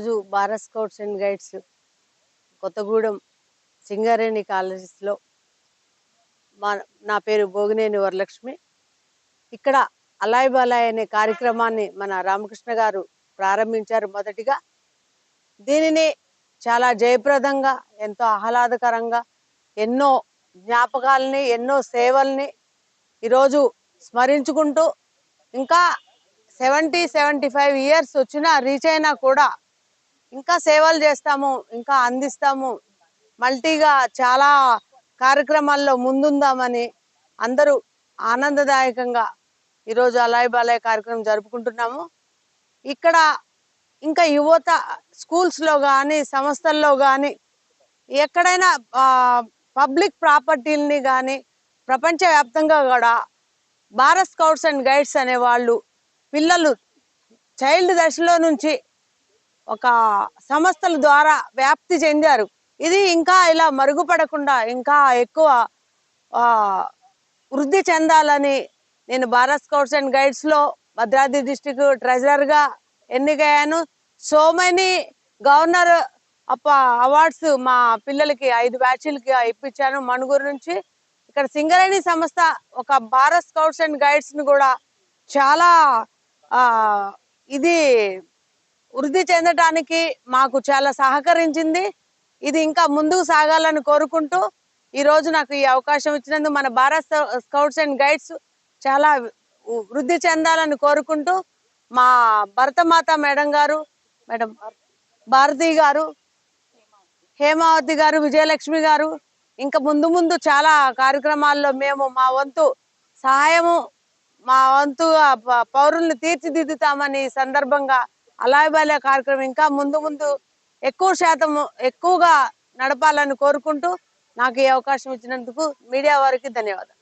ఈరోజు Bharat scouts and guides Kothagudem Singareni కాలేజెస్లో మా నా పేరు భోగినేని వరలక్ష్మి. ఇక్కడ అలాయ్ బాలాయ్ అనే కార్యక్రమాన్ని మన రామకృష్ణ గారు ప్రారంభించారు మొదటిగా. దీనిని చాలా జయప్రదంగా ఎంతో ఆహ్లాదకరంగా ఎన్నో జ్ఞాపకాలని ఎన్నో సేవల్ని ఈరోజు స్మరించుకుంటూ ఇంకా సెవెంటీ సెవెంటీ ఫైవ్ ఇయర్స్ వచ్చినా రీచ్ అయినా కూడా ఇంకా సేవలు చేస్తాము ఇంకా అందిస్తాము. మల్టీగా చాలా కార్యక్రమాల్లో ముందుందామని అందరూ ఆనందదాయకంగా ఈరోజు అలాయ్ బాలాయ్ కార్యక్రమం జరుపుకుంటున్నాము. ఇక్కడ ఇంకా యువత స్కూల్స్లో కానీ సంస్థల్లో కానీ ఎక్కడైనా పబ్లిక్ ప్రాపర్టీలని కానీ ప్రపంచవ్యాప్తంగా కూడా భారత్ స్కౌట్స్ అండ్ గైడ్స్ అనే వాళ్ళు పిల్లలు చైల్డ్ దశలో నుంచి ఒక సంస్థల ద్వారా వ్యాప్తి చెందారు. ఇది ఇంకా ఇలా మరుగుపడకుండా ఇంకా ఎక్కువ వృద్ధి చెందాలని నేను భారత్ స్కౌట్స్ అండ్ గైడ్స్లో భద్రాద్రి డిస్టిక్ ట్రెజరర్గా ఎన్నికయ్యాను. సో మెనీ గవర్నర్ అప్ప అవార్డ్స్ మా పిల్లలకి ఐదు బ్యాచ్లకి ఇప్పించాను మణుగురు నుంచి. ఇక్కడ సింగరేణి సంస్థ ఒక భారత్ స్కౌట్స్ అండ్ గైడ్స్ని కూడా చాలా ఇది వృద్ధి చెందడానికి మాకు చాలా సహకరించింది. ఇది ఇంకా ముందుకు సాగాలని కోరుకుంటూ ఈ రోజు నాకు ఈ అవకాశం ఇచ్చినందుకు మన భారత్ స్కౌట్స్ అండ్ గైడ్స్ చాలా వృద్ధి చెందాలని కోరుకుంటూ మా భరతమాత మేడం గారు మేడం భారతి గారు హేమావతి గారు విజయలక్ష్మి గారు ఇంకా ముందు ముందు చాలా కార్యక్రమాల్లో మేము మా వంతు సహాయము మా వంతుగా పౌరుల్ని తీర్చిదిద్దుతామని ఈ సందర్భంగా అలాయబాలే కార్యక్రమం ఇంకా ముందు ముందు ఎక్కువ శాతం ఎక్కువగా నడపాలని కోరుకుంటూ నాకు ఈ అవకాశం ఇచ్చినందుకు మీడియా వారికి ధన్యవాదాలు.